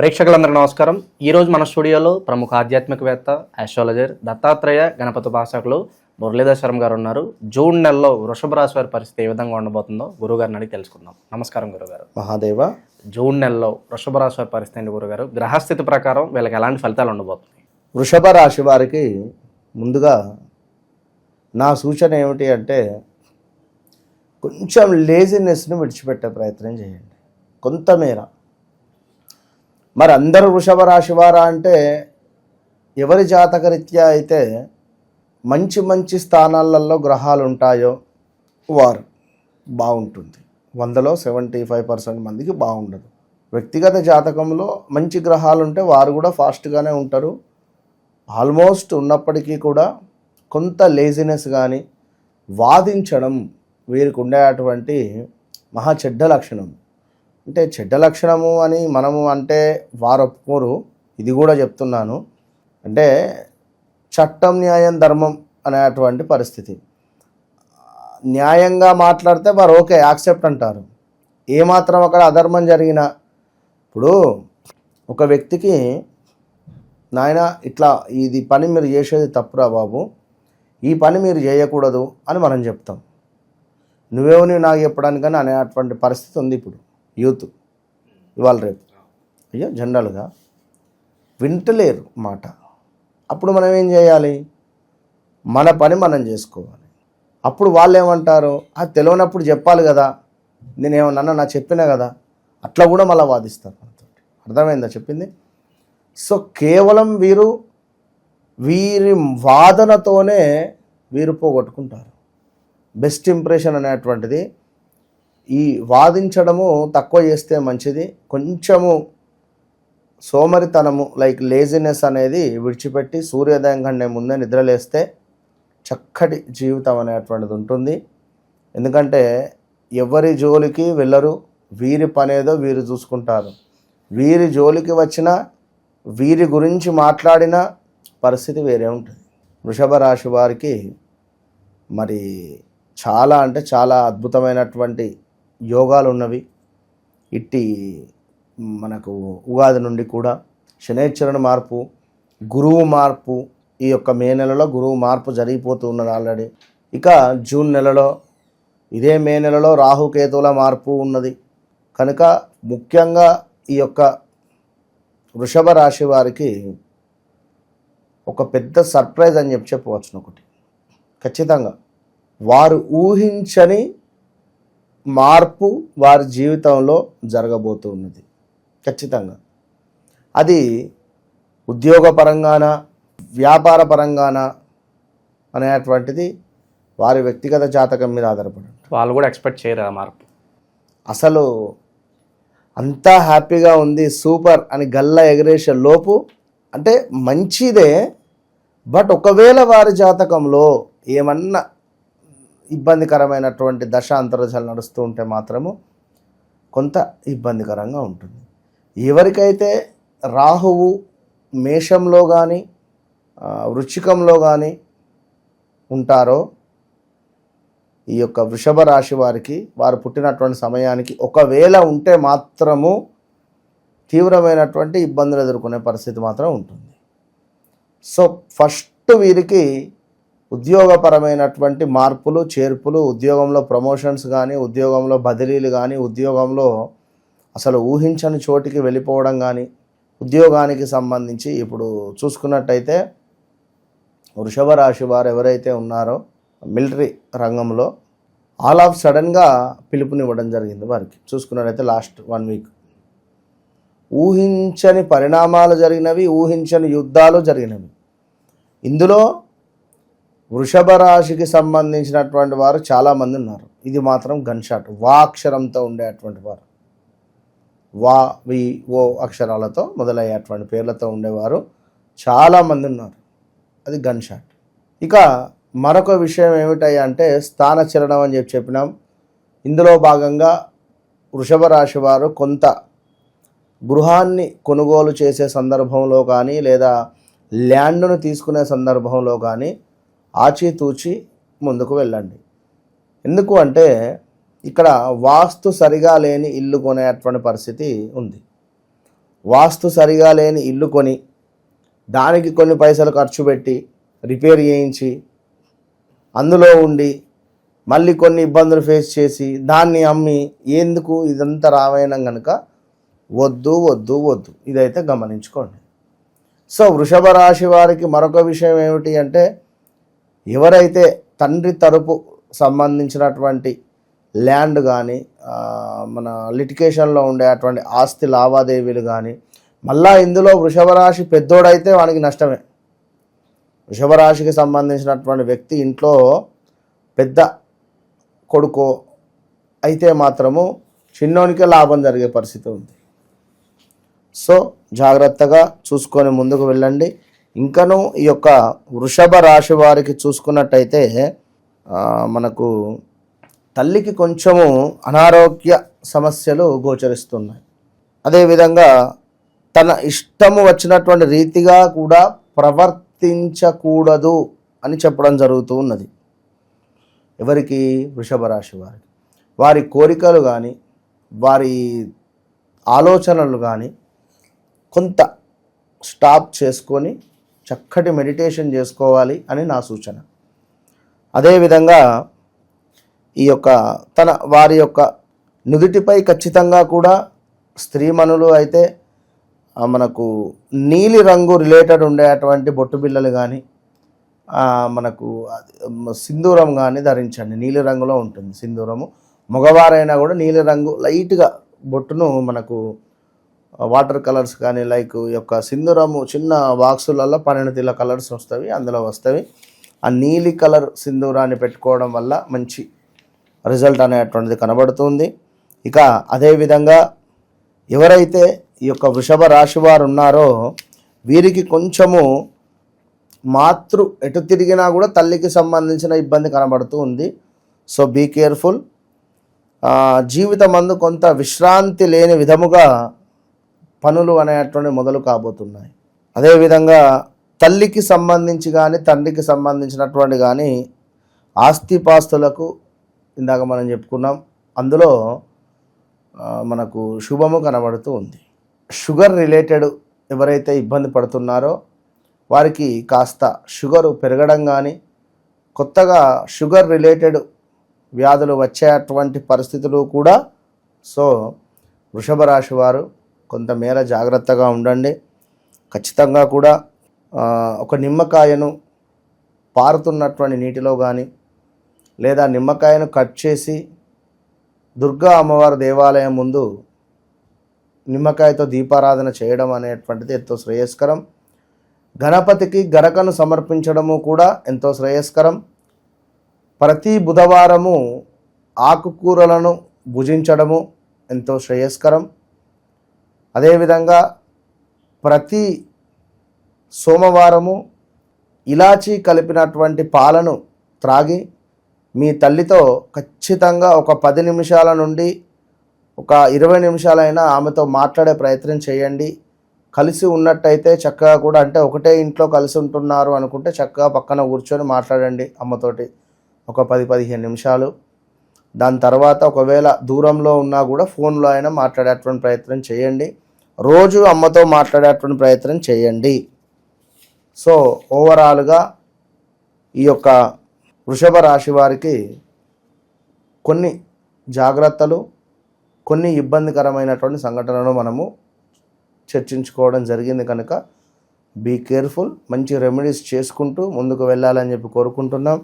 ప్రేక్షకులందరికీ నమస్కారం. ఈరోజు మన స్టూడియోలో ప్రముఖ ఆధ్యాత్మికవేత్త ఆస్ట్రాలజర్ దత్తాత్రేయ గణపతి భాషకులు మురళీధర్ శర్మ గారు ఉన్నారు. జూన్ నెలలో వృషభ రాశి వారి పరిస్థితి ఏ విధంగా ఉండబోతుందో గురుగారిని అడిగి తెలుసుకుందాం. నమస్కారం గురుగారు మహాదేవ. జూన్ నెలలో వృషభ రాశి వారి పరిస్థితి ఏంటి గురుగారు గ్రహస్థితి ప్రకారం వీళ్ళకి ఎలాంటి ఫలితాలు ఉండబోతున్నాయి? వృషభ రాశి వారికి ముందుగా నా సూచన ఏమిటి అంటే కొంచెం లేజినెస్ని విడిచిపెట్టే ప్రయత్నం చేయండి. కొంతమేర మరి అందరూ వృషభ రాశి వారా అంటే ఎవరి జాతకరీత్యా అయితే మంచి మంచి స్థానాలలో గ్రహాలు ఉంటాయో వారు బాగుంటుంది. వందలో సెవెంటీ ఫైవ్ పర్సెంట్ మందికి బాగుండదు. వ్యక్తిగత జాతకంలో మంచి గ్రహాలు ఉంటే వారు కూడా ఫాస్ట్గానే ఉంటారు. ఆల్మోస్ట్ ఉన్నప్పటికీ కూడా కొంత లేజినెస్ కానీ వాదించడం వీరికి ఉండేటువంటి మహా చెడ్డ లక్షణం. అంటే చెడ్డ లక్షణము అని మనము అంటే వారు ఒప్పుకోరు ఇది కూడా చెప్తున్నాను. అంటే చట్టం న్యాయం ధర్మం అనేటువంటి పరిస్థితి. న్యాయంగా మాట్లాడితే వారు ఓకే యాక్సెప్ట్ అంటారు. ఏమాత్రం అక్కడ అధర్మం జరిగినా ఇప్పుడు ఒక వ్యక్తికి నాయన ఇట్లా ఇది పని మీరు చేసేది తప్పురా బాబు. ఈ పని మీరు చేయకూడదు అని మనం చెప్తాం. నువ్వేమో నాకు చెప్పడానికని అనేటువంటి పరిస్థితి ఉంది ఇప్పుడు. యూత్. ఇవాళ రేపు. అయ్యో జనరల్గా వింటలేరు మాట. అప్పుడు మనం ఏం చేయాలి? మన పని మనం చేసుకోవాలి. అప్పుడు వాళ్ళు ఏమంటారు అది తెలియనప్పుడు చెప్పాలి కదా. నేనేమన్నా నా చెప్పినా కదా. అట్లా కూడా మళ్ళీ వాదిస్తారు మనతో. అర్థమైందా చెప్పింది? సో కేవలం వీరు వీరి వాదనతోనే వీరు పోగొట్టుకుంటారు. బెస్ట్ ఇంప్రెషన్ అనేటువంటిది ఈ వాదించడము తక్కువ చేస్తే మంచిది. కొంచెము సోమరితనము లైక్ లేజినెస్ అనేది విడిచిపెట్టి సూర్యోదయం కంటే ముందే నిద్రలేస్తే చక్కటి జీవితం అనేటువంటిది ఉంటుంది. ఎందుకంటే ఎవరి జోలికి వెళ్ళరు వీరి పనేదో వీరు చూసుకుంటారు. వీరి జోలికి వచ్చిన వీరి గురించి మాట్లాడిన పరిస్థితి వేరే ఉంటుంది. వృషభ రాశి వారికి మరి చాలా అంటే చాలా అద్భుతమైనటువంటి యోగాలు ఉన్నవి ఇట్టి మనకు ఉగాది నుండి కూడా శనేశ్వరుని మార్పు గురువు మార్పు ఈ యొక్క మే నెలలో గురువు మార్పు జరిగిపోతూ ఉన్నది ఆల్రెడీ. ఇక జూన్ నెలలో ఇదే మే నెలలో రాహుకేతువుల మార్పు ఉన్నది. కనుక ముఖ్యంగా ఈ యొక్క వృషభ రాశి వారికి ఒక పెద్ద సర్ప్రైజ్ అని చెప్పి చెప్పవచ్చు ఒకటి. ఖచ్చితంగా వారు ఊహించని మార్పు వారి జీవితంలో జరగబోతూ ఉన్నది ఖచ్చితంగా. అది ఉద్యోగపరంగాన వ్యాపార పరంగాన అనేటువంటిది వారి వ్యక్తిగత జాతకం మీద ఆధారపడి. వాళ్ళు కూడా ఎక్స్పెక్ట్ చేయరు ఆ మార్పు. అసలు అంతా హ్యాపీగా ఉంది సూపర్ అని గల్ల ఎగరేసే లోపు అంటే మంచిదే బట్ ఒకవేళ వారి జాతకంలో ఏమన్నా ఇబ్బందికరమైనటువంటి దశ అంతర్దశలు నడుస్తూ ఉంటే మాత్రము కొంత ఇబ్బందికరంగా ఉంటుంది. ఎవరికైతే రాహువు మేషంలో కానీ వృచ్చికంలో కానీ ఉంటారో ఈ యొక్క వృషభ రాశి వారికి వారు పుట్టినటువంటి సమయానికి ఒకవేళ ఉంటే మాత్రము తీవ్రమైనటువంటి ఇబ్బందులు ఎదుర్కొనే పరిస్థితి మాత్రం ఉంటుంది. సో ఫస్ట్ వీరికి ఉద్యోగపరమైనటువంటి మార్పులు చేర్పులు ఉద్యోగంలో ప్రమోషన్స్ కానీ ఉద్యోగంలో బదిలీలు కానీ ఉద్యోగంలో అసలు ఊహించని చోటికి వెళ్ళిపోవడం కానీ ఉద్యోగానికి సంబంధించి ఇప్పుడు చూసుకున్నట్టయితే వృషభ రాశి వారు ఎవరైతే ఉన్నారో మిలిటరీ రంగంలో ఆల్ ఆఫ్ సడన్గా పిలుపునివ్వడం జరిగింది వారికి. చూసుకున్నట్టయితే లాస్ట్ వన్ వీక్. ఊహించని పరిణామాలు జరిగినవి ఊహించని యుద్ధాలు జరిగినవి. ఇందులో వృషభ రాశికి సంబంధించినటువంటి వారు చాలామంది ఉన్నారు. ఇది మాత్రం గన్ షాట్ వా అక్షరంతో ఉండేటువంటి వారు. వా వి ఓ అక్షరాలతో మొదలయ్యేటువంటి పేర్లతో ఉండేవారు. చాలామంది ఉన్నారు. అది గన్ షాట్ ఇక మరొక విషయం ఏమిటయ్యా అంటే స్థానచలనం అని చెప్పి చెప్పినాం. ఇందులో భాగంగా వృషభ రాశి వారు కొంత గృహాన్ని కొనుగోలు చేసే సందర్భంలో కానీ లేదా ల్యాండ్ను తీసుకునే సందర్భంలో కానీ ఆచితూచి ముందుకు వెళ్ళండి. ఎందుకు అంటే ఇక్కడ వాస్తు సరిగా లేని ఇల్లు కొనేటువంటి పరిస్థితి ఉంది. వాస్తు సరిగా లేని ఇల్లు కొని దానికి కొన్ని పైసలు ఖర్చు పెట్టి రిపేర్ చేయించి అందులో ఉండి మళ్ళీ కొన్ని ఇబ్బందులు ఫేస్ చేసి దాన్ని అమ్మి ఎందుకు ఇదంతా రామాయణం కనుక వద్దు వద్దు వద్దు. ఇదైతే గమనించుకోండి. సో వృషభ రాశి వారికి మరొక విషయం ఏమిటి అంటే ఎవరైతే తండ్రి తరపు సంబంధించినటువంటి ల్యాండ్ కానీ మన లిటికేషన్లో ఉండే అటువంటి ఆస్తి లావాదేవీలు కానీ మళ్ళా ఇందులో వృషభ రాశి పెద్దోడైతే వానికి నష్టమే. వృషభ రాశికి సంబంధించినటువంటి వ్యక్తి ఇంట్లో పెద్ద కొడుకు అయితే మాత్రము చిన్నోనికే లాభం జరిగే పరిస్థితి ఉంది. సో జాగ్రత్తగా చూసుకొని ముందుకు వెళ్ళండి. ఇంకను ఈ యొక్క వృషభ రాశి వారికి చూసుకున్నట్టయితే మనకు తల్లికి కొంచెము అనారోగ్య సమస్యలు గోచరిస్తున్నాయి. అదేవిధంగా తన ఇష్టము వచ్చినటువంటి రీతిగా కూడా ప్రవర్తించకూడదు అని చెప్పడం జరుగుతూ ఉన్నది. ఎవరికి? వృషభ రాశి వారికి. వారి కోరికలు కానీ వారి ఆలోచనలు కానీ కొంత స్టాప్ చేసుకొని చక్కటి మెడిటేషన్ చేసుకోవాలి అని నా సూచన. అదేవిధంగా ఈ యొక్క తన వారి యొక్క నుదుటిపై ఖచ్చితంగా కూడా స్త్రీమణులు అయితే మనకు నీలి రంగు రిలేటెడ్ ఉండేటువంటి బొట్టు బిళ్ళలు కానీ మనకు సింధూరం కానీ ధరించండి. నీలి రంగులో ఉంటుంది సింధూరము. మగవారైనా కూడా నీలి రంగు లైట్గా బొట్టును మనకు వాటర్ కలర్స్ కానీ లైక్ ఈ యొక్క సింధూరము చిన్న బాక్సులలో పన్నెండు తీల కలర్స్ వస్తాయి అందులో వస్తాయి ఆ నీలి కలర్ సింధూరాన్ని పెట్టుకోవడం వల్ల మంచి రిజల్ట్ అనేటువంటిది కనబడుతుంది. ఇక అదేవిధంగా ఎవరైతే ఈ యొక్క వృషభ రాశి వారు ఉన్నారో వీరికి కొంచెము మాతృ ఎటు తిరిగినా కూడా తల్లికి సంబంధించిన ఇబ్బంది కనబడుతూ ఉంది. సో బీ కేర్ఫుల్ జీవితం అందు కొంత విశ్రాంతి లేని విధముగా పనులు అనేటువంటి మొదలు కాబోతున్నాయి. అదేవిధంగా తల్లికి సంబంధించి కానీ తండ్రికి సంబంధించినటువంటి కానీ ఆస్తిపాస్తులకు ఇందాక మనం చెప్పుకున్నాం. అందులో మనకు శుభము కనబడుతూ ఉంది. షుగర్ రిలేటెడ్ ఎవరైతే ఇబ్బంది పడుతున్నారో వారికి కాస్త షుగరు పెరగడం కానీ కొత్తగా షుగర్ రిలేటెడ్ వ్యాధులు వచ్చేటువంటి పరిస్థితులు కూడా. సో వృషభ రాశి వారు కొంతమేర జాగ్రత్తగా ఉండండి. ఖచ్చితంగా కూడా ఒక నిమ్మకాయను పారుతున్నటువంటి నీటిలో కానీ లేదా నిమ్మకాయను కట్ చేసి దుర్గా అమ్మవారి దేవాలయం ముందు నిమ్మకాయతో దీపారాధన చేయడం అనేటువంటిది ఎంతో శ్రేయస్కరం. గణపతికి గరకను సమర్పించడము కూడా ఎంతో శ్రేయస్కరం. ప్రతి బుధవారము ఆకుకూరలను భుజించడము ఎంతో శ్రేయస్కరం. అదేవిధంగా ప్రతి సోమవారము ఇలాచీ కలిపినటువంటి పాలను త్రాగి మీ తల్లితో ఖచ్చితంగా ఒక పది నిమిషాల నుండి ఒక ఇరవై నిమిషాలైనా ఆమెతో మాట్లాడే ప్రయత్నం చేయండి. కలిసి ఉన్నట్టయితే చక్కగా కూడా అంటే ఒకటే ఇంట్లో కలిసి ఉంటున్నారు అనుకుంటే చక్కగా పక్కన కూర్చొని మాట్లాడండి అమ్మతోటి ఒక పది పదిహేను నిమిషాలు. దాని తర్వాత ఒకవేళ దూరంలో ఉన్నా కూడా ఫోన్లో అయినా మాట్లాడేటువంటి ప్రయత్నం చేయండి. రోజు అమ్మతో మాట్లాడేటువంటి ప్రయత్నం చేయండి. సో ఓవరాల్గా ఈ యొక్క వృషభ రాశి వారికి కొన్ని జాగ్రత్తలు కొన్ని ఇబ్బందికరమైనటువంటి సంఘటనలు మనము చర్చించుకోవడం జరిగింది కనుక బీ కేర్ఫుల్ మంచి రెమెడీస్ చేసుకుంటూ ముందుకు వెళ్ళాలని చెప్పి కోరుకుంటున్నాం.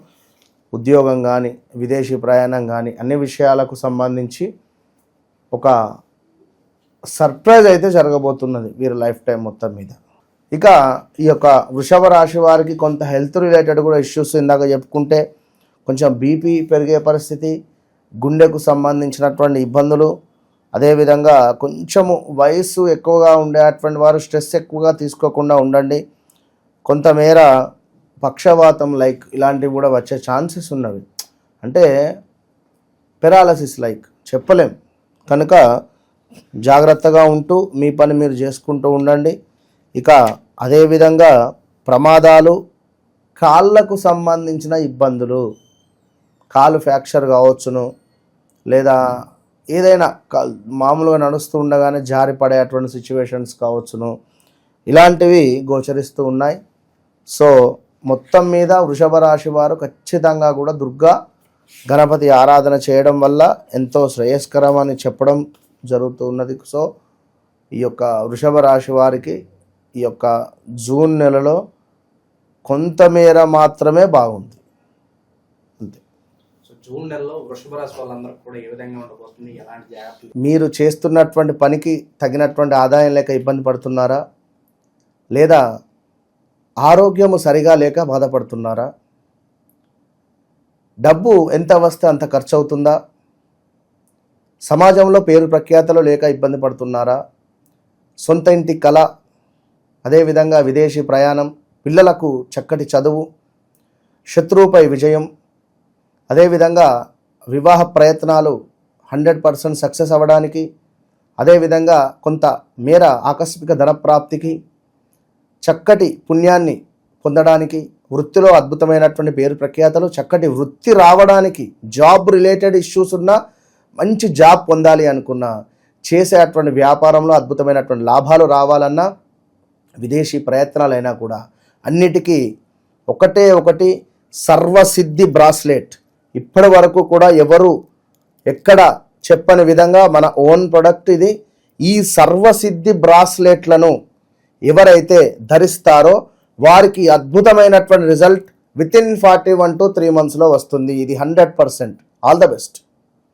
ఉద్యోగం కానీ విదేశీ ప్రయాణం కానీ అన్ని విషయాలకు సంబంధించి ఒక సర్ప్రైజ్ అయితే జరగబోతున్నది వీరి లైఫ్ టైం మొత్తం మీద. ఇక ఈ యొక్క వృషభ రాశి వారికి కొంత హెల్త్ రిలేటెడ్ కూడా ఇష్యూస్ ఇందాక చెప్పుకుంటే కొంచెం బీపీ పెరిగే పరిస్థితి గుండెకు సంబంధించినటువంటి ఇబ్బందులు అదేవిధంగా కొంచెము వయస్సు ఎక్కువగా ఉండేటువంటి వారు స్ట్రెస్ ఎక్కువగా తీసుకోకుండా ఉండండి. కొంతమేర పక్షవాతం లైక్ ఇలాంటివి కూడా వచ్చే ఛాన్సెస్ ఉన్నవి. అంటే పెరాలసిస్ లైక్ చెప్పలేం. కనుక జాగ్రత్తగా ఉంటూ మీ పని మీరు చేసుకుంటూ ఉండండి. ఇక అదేవిధంగా ప్రమాదాలు కాళ్ళకు సంబంధించిన ఇబ్బందులు కాలు ఫ్రాక్చర్ కావచ్చును లేదా ఏదైనా క- మామూలుగా నడుస్తూ ఉండగానే జారి పడేటువంటి సిచ్యువేషన్స్ కావచ్చును. ఇలాంటివి గోచరిస్తూ ఉన్నాయి. సో మొత్తం మీద వృషభ రాశి వారు ఖచ్చితంగా కూడా దుర్గా గణపతి ఆరాధన చేయడం వల్ల ఎంతో శ్రేయస్కరం అని చెప్పడం జరుగుతూ ఉన్నది. సో ఈ యొక్క వృషభ రాశి వారికి ఈ యొక్క జూన్ నెలలో కొంతమేర మాత్రమే బాగుంది. అంతే. సో జూన్ నెలలో వృషభ రాశి వాళ్ళందరికీ కూడా ఏ విధంగా ఉండబోతుంది? ఎలాంటి జాగ్రత్తలు? మీరు చేస్తున్నటువంటి పనికి తగినటువంటి ఆదాయం లేక ఇబ్బంది పడుతున్నారా? లేదా ఆరోగ్యము సరిగా లేక బాధపడుతున్నారా? డబ్బు ఎంత వస్తే అంత ఖర్చు అవుతుందా సమాజంలో పేరు ప్రఖ్యాతలు లేక ఇబ్బంది పడుతున్నారా? సొంత ఇంటి కళ అదేవిధంగా విదేశీ ప్రయాణం పిల్లలకు చక్కటి చదువు శత్రువుపై విజయం అదేవిధంగా వివాహ ప్రయత్నాలు హండ్రెడ్ పర్సెంట్ సక్సెస్ అవ్వడానికి అదేవిధంగా కొంత మేర ఆకస్మిక ధనప్రాప్తికి చక్కటి పుణ్యాన్ని పొందడానికి వృత్తిలో అద్భుతమైనటువంటి పేరు ప్రఖ్యాతలు చక్కటి వృత్తి రావడానికి జాబ్ రిలేటెడ్ ఇష్యూస్ ఉన్నా మంచి జాబ్ పొందాలి అనుకున్న చేసేటువంటి వ్యాపారంలో అద్భుతమైనటువంటి లాభాలు రావాలన్నా విదేశీ ప్రయత్నాలైనా కూడా అన్నిటికీ ఒకటే ఒకటి సర్వసిద్ధి బ్రాస్లెట్. ఇప్పటి వరకు కూడా ఎవరు ఎక్కడ చెప్పని విధంగా మన ఓన్ ప్రొడక్ట్ ఇది ఈ సర్వసిద్ధి బ్రాస్లెట్లను ఎవరైతే ధరిస్తారో వారికి అద్భుతమైనటువంటి result with in forty one two three మంత్స్లో వస్తుంది. ఇది hundred percent. All the best.